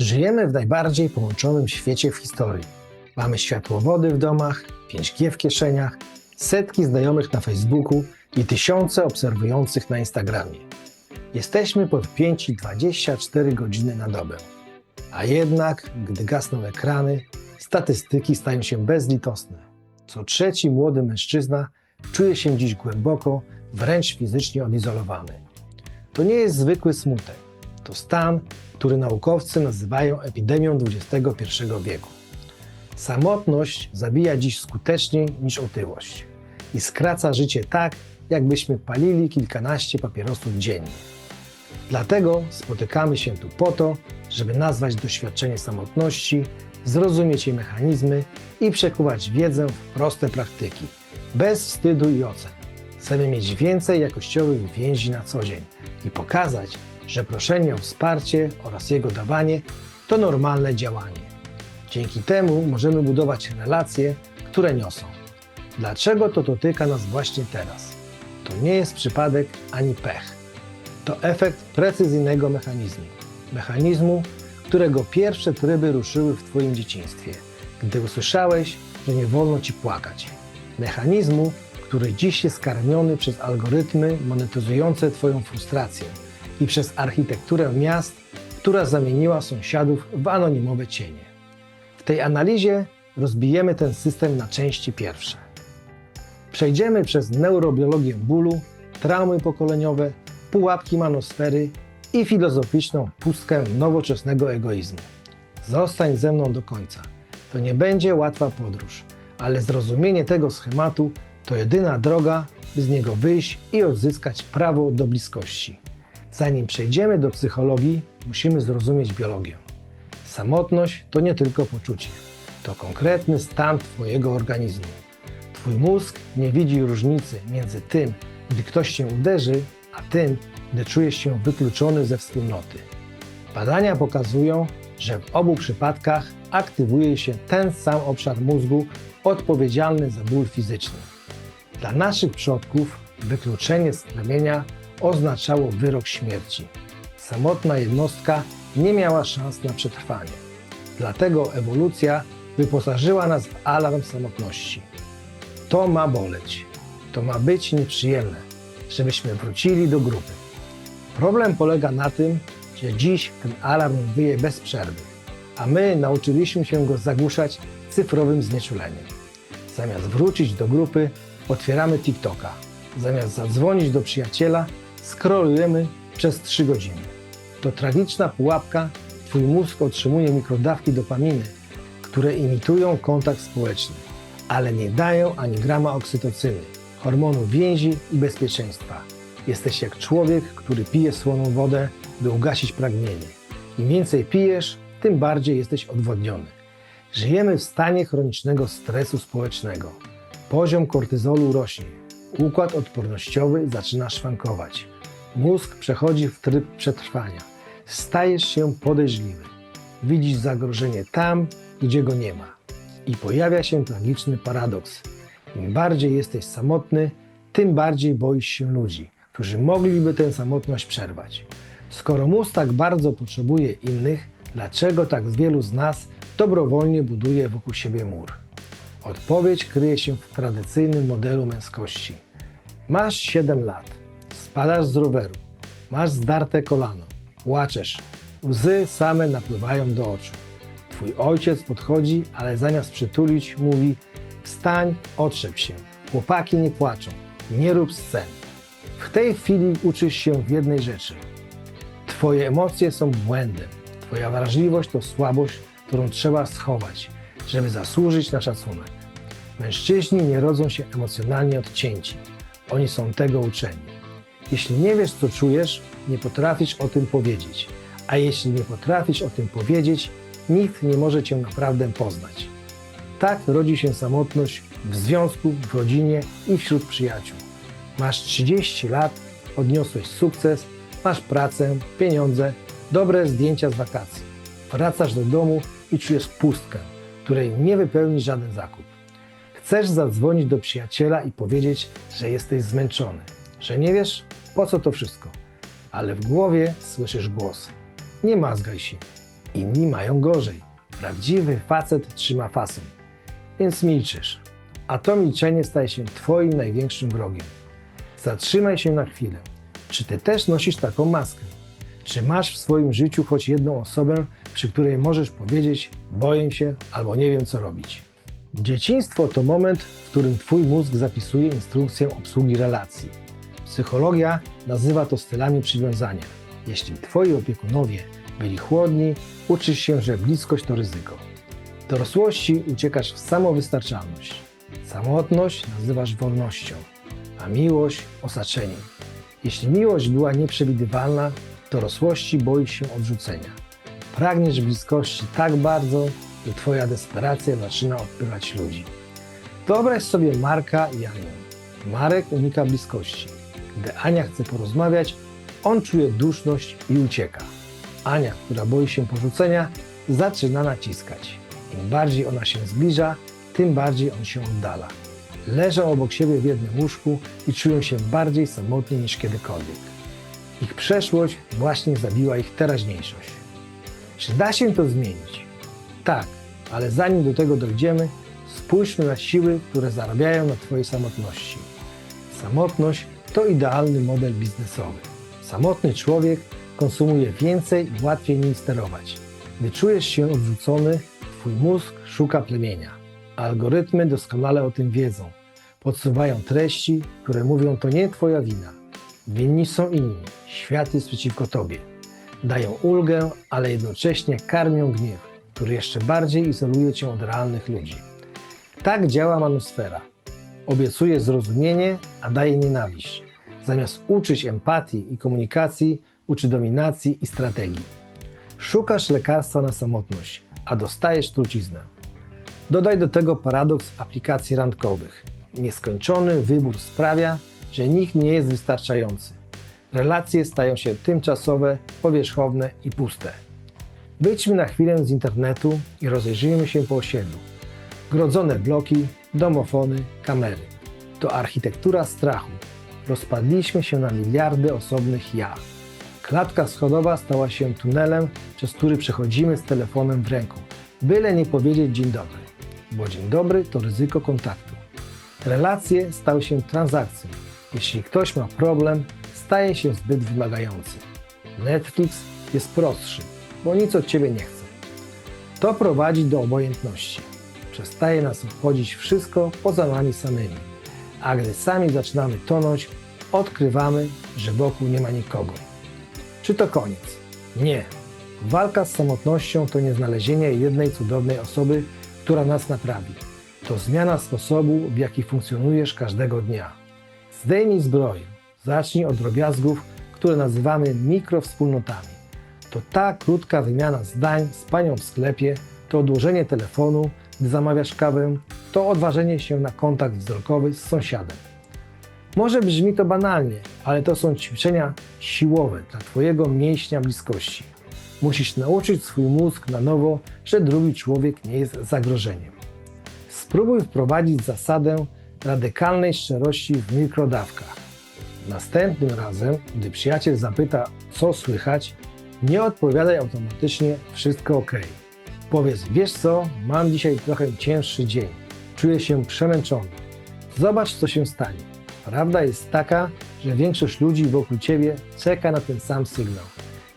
Żyjemy w najbardziej połączonym świecie w historii. Mamy światłowody w domach, 5G w kieszeniach, setki znajomych na Facebooku i tysiące obserwujących na Instagramie. Jesteśmy podpięci 24 godziny na dobę. A jednak, gdy gasną ekrany, statystyki stają się bezlitosne. Co trzeci młody mężczyzna czuje się dziś głęboko, wręcz fizycznie odizolowany. To nie jest zwykły smutek. To stan, który naukowcy nazywają epidemią XXI wieku. Samotność zabija dziś skuteczniej niż otyłość i skraca życie tak, jakbyśmy palili kilkanaście papierosów dziennie. Dlatego spotykamy się tu po to, żeby nazwać doświadczenie samotności, zrozumieć jej mechanizmy i przekuwać wiedzę w proste praktyki, bez wstydu i ocen. Chcemy mieć więcej jakościowych więzi na co dzień i pokazać, że proszenie o wsparcie oraz jego dawanie to normalne działanie. Dzięki temu możemy budować relacje, które niosą. Dlaczego to dotyka nas właśnie teraz? To nie jest przypadek ani pech. To efekt precyzyjnego mechanizmu. Mechanizmu, którego pierwsze tryby ruszyły w Twoim dzieciństwie, gdy usłyszałeś, że nie wolno Ci płakać. Mechanizmu, który dziś jest karmiony przez algorytmy monetyzujące Twoją frustrację i przez architekturę miast, która zamieniła sąsiadów w anonimowe cienie. W tej analizie rozbijemy ten system na części pierwsze. Przejdziemy przez neurobiologię bólu, traumy pokoleniowe, pułapki manosfery i filozoficzną pustkę nowoczesnego egoizmu. Zostań ze mną do końca. To nie będzie łatwa podróż, ale zrozumienie tego schematu to jedyna droga, by z niego wyjść i odzyskać prawo do bliskości. Zanim przejdziemy do psychologii, musimy zrozumieć biologię. Samotność to nie tylko poczucie, to konkretny stan Twojego organizmu. Twój mózg nie widzi różnicy między tym, gdy ktoś cię uderzy, a tym, gdy czujesz się wykluczony ze wspólnoty. Badania pokazują, że w obu przypadkach aktywuje się ten sam obszar mózgu odpowiedzialny za ból fizyczny. Dla naszych przodków wykluczenie z plemienia oznaczało wyrok śmierci. Samotna jednostka nie miała szans na przetrwanie. Dlatego ewolucja wyposażyła nas w alarm samotności. To ma boleć. To ma być nieprzyjemne, żebyśmy wrócili do grupy. Problem polega na tym, że dziś ten alarm wyje bez przerwy, a my nauczyliśmy się go zagłuszać cyfrowym znieczuleniem. Zamiast wrócić do grupy, otwieramy TikToka. Zamiast zadzwonić do przyjaciela, scrollujemy przez 3 godziny. To tragiczna pułapka, twój mózg otrzymuje mikrodawki dopaminy, które imitują kontakt społeczny, ale nie dają ani grama oksytocyny, hormonu więzi i bezpieczeństwa. Jesteś jak człowiek, który pije słoną wodę, by ugasić pragnienie. Im więcej pijesz, tym bardziej jesteś odwodniony. Żyjemy w stanie chronicznego stresu społecznego. Poziom kortyzolu rośnie, układ odpornościowy zaczyna szwankować. Mózg przechodzi w tryb przetrwania. Stajesz się podejrzliwy. Widzisz zagrożenie tam, gdzie go nie ma. I pojawia się tragiczny paradoks. Im bardziej jesteś samotny, tym bardziej boisz się ludzi, którzy mogliby tę samotność przerwać. Skoro mózg tak bardzo potrzebuje innych, dlaczego tak wielu z nas dobrowolnie buduje wokół siebie mur? Odpowiedź kryje się w tradycyjnym modelu męskości. Masz 7 lat, spadasz z roweru, masz zdarte kolano, płaczesz, łzy same napływają do oczu. Twój ojciec podchodzi, ale zamiast przytulić, mówi: Wstań, otrzep się. Chłopaki nie płaczą, nie rób scen. W tej chwili uczysz się w jednej rzeczy. Twoje emocje są błędem. Twoja wrażliwość to słabość, którą trzeba schować, żeby zasłużyć na szacunek. Mężczyźni nie rodzą się emocjonalnie odcięci. Oni są tego uczeni. Jeśli nie wiesz, co czujesz, nie potrafisz o tym powiedzieć. A jeśli nie potrafisz o tym powiedzieć, nikt nie może cię naprawdę poznać. Tak rodzi się samotność w związku, w rodzinie i wśród przyjaciół. Masz 30 lat, odniosłeś sukces, masz pracę, pieniądze, dobre zdjęcia z wakacji. Wracasz do domu i czujesz pustkę, której nie wypełni żaden zakup. Chcesz zadzwonić do przyjaciela i powiedzieć, że jesteś zmęczony, że nie wiesz, po co to wszystko, ale w głowie słyszysz głos. Nie mazgaj się, Inni mają gorzej. Prawdziwy facet trzyma fason. Więc milczysz. A to milczenie staje się Twoim największym wrogiem. Zatrzymaj się na chwilę. Czy Ty też nosisz taką maskę? Czy masz w swoim życiu choć jedną osobę, przy której możesz powiedzieć: Boję się albo nie wiem, co robić? Dzieciństwo to moment, w którym Twój mózg zapisuje instrukcję obsługi relacji. Psychologia nazywa to stylami przywiązania. Jeśli Twoi opiekunowie byli chłodni, uczysz się, że bliskość to ryzyko. W dorosłości uciekasz w samowystarczalność. Samotność nazywasz wolnością, a miłość osaczeniem. Jeśli miłość była nieprzewidywalna, w dorosłości boisz się odrzucenia. Pragniesz bliskości tak bardzo, że Twoja desperacja zaczyna odpychać ludzi. Wyobraź sobie Marka i Anię. Marek unika bliskości. Gdy Ania chce porozmawiać, on czuje duszność i ucieka. Ania, która boi się porzucenia, zaczyna naciskać. Im bardziej ona się zbliża, tym bardziej on się oddala. Leżą obok siebie w jednym łóżku i czują się bardziej samotni niż kiedykolwiek. Ich przeszłość właśnie zabiła ich teraźniejszość. Czy da się to zmienić? Tak, ale zanim do tego dojdziemy, spójrzmy na siły, które zarabiają na Twojej samotności. Samotność to idealny model biznesowy. Samotny człowiek konsumuje więcej i łatwiej nim sterować. Gdy czujesz się odrzucony, Twój mózg szuka plemienia. Algorytmy doskonale o tym wiedzą. Podsuwają treści, które mówią to nie Twoja wina. Winni są inni. Świat jest przeciwko Tobie. Dają ulgę, ale jednocześnie karmią gniew, który jeszcze bardziej izoluje Cię od realnych ludzi. Tak działa manusfera. Obiecuje zrozumienie, a daje nienawiść. Zamiast uczyć empatii i komunikacji, uczy dominacji i strategii. Szukasz lekarstwa na samotność, a dostajesz truciznę. Dodaj do tego paradoks aplikacji randkowych. Nieskończony wybór sprawia, że nikt nie jest wystarczający. Relacje stają się tymczasowe, powierzchowne i puste. Wyjdźmy na chwilę z internetu i rozejrzyjmy się po osiedlu. Grodzone bloki, domofony, kamery. To architektura strachu. Rozpadliśmy się na miliardy osobnych ja. Klatka schodowa stała się tunelem, przez który przechodzimy z telefonem w ręku, byle nie powiedzieć dzień dobry, bo dzień dobry to ryzyko kontaktu. Relacje stały się transakcją. Jeśli ktoś ma problem, staje się zbyt wymagający. Netflix jest prostszy, bo nic od ciebie nie chce. To prowadzi do obojętności. Przestaje nas obchodzić wszystko poza nami samymi. A gdy sami zaczynamy tonąć, odkrywamy, że wokół nie ma nikogo. Czy to koniec? Nie. Walka z samotnością to nie znalezienie jednej cudownej osoby, która nas naprawi. To zmiana sposobu, w jaki funkcjonujesz każdego dnia. Zdejmij zbroję. Zacznij od drobiazgów, które nazywamy mikrowspólnotami. To ta krótka wymiana zdań z panią w sklepie, to odłożenie telefonu, gdy zamawiasz kawę, to odważenie się na kontakt wzrokowy z sąsiadem. Może brzmi to banalnie, ale to są ćwiczenia siłowe dla Twojego mięśnia bliskości. Musisz nauczyć swój mózg na nowo, że drugi człowiek nie jest zagrożeniem. Spróbuj wprowadzić zasadę radykalnej szczerości w mikrodawkach. Następnym razem, gdy przyjaciel zapyta, co słychać, nie odpowiadaj automatycznie wszystko ok. Powiedz, wiesz co, mam dzisiaj trochę cięższy dzień. Czuję się przemęczony. Zobacz, co się stanie. Prawda jest taka, że większość ludzi wokół ciebie czeka na ten sam sygnał.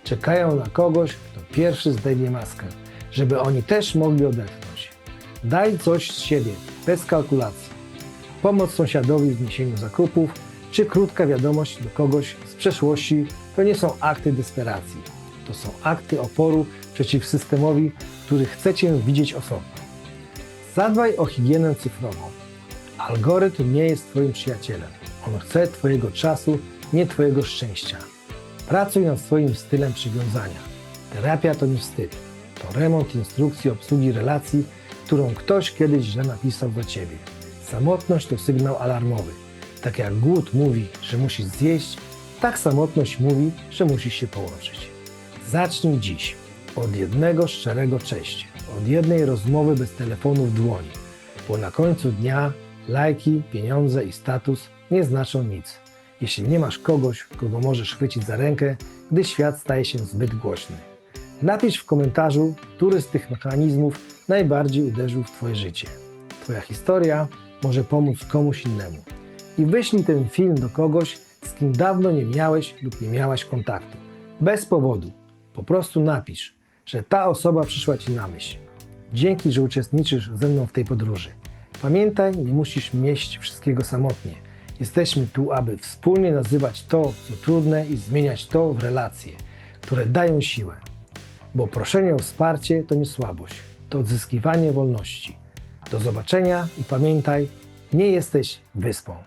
Czekają na kogoś, kto pierwszy zdejmie maskę, żeby oni też mogli odetchnąć. Daj coś z siebie, bez kalkulacji. Pomoc sąsiadowi w niesieniu zakupów, czy krótka wiadomość do kogoś z przeszłości to nie są akty desperacji. To są akty oporu przeciw systemowi, który chcecie widzieć osobno. Zadbaj o higienę cyfrową. Algorytm nie jest Twoim przyjacielem. On chce Twojego czasu, nie Twojego szczęścia. Pracuj nad swoim stylem przywiązania. Terapia to nie wstyd. To remont instrukcji obsługi relacji, którą ktoś kiedyś źle napisał za Ciebie. Samotność to sygnał alarmowy. Tak jak głód mówi, że musisz zjeść, tak samotność mówi, że musisz się połączyć. Zacznij dziś od jednego szczerego cześć, od jednej rozmowy bez telefonu w dłoni, bo na końcu dnia lajki, pieniądze i status nie znaczą nic, jeśli nie masz kogoś, kogo możesz chwycić za rękę, gdy świat staje się zbyt głośny. Napisz w komentarzu, który z tych mechanizmów najbardziej uderzył w Twoje życie. Twoja historia może pomóc komuś innemu. I wyślij ten film do kogoś, z kim dawno nie miałeś lub nie miałaś kontaktu. Bez powodu. Po prostu napisz, że ta osoba przyszła Ci na myśl. Dzięki, że uczestniczysz ze mną w tej podróży. Pamiętaj, nie musisz mieść wszystkiego samotnie. Jesteśmy tu, aby wspólnie nazywać to, co trudne i zmieniać to w relacje, które dają siłę. Bo proszenie o wsparcie to nie słabość, to odzyskiwanie wolności. Do zobaczenia i pamiętaj, nie jesteś wyspą.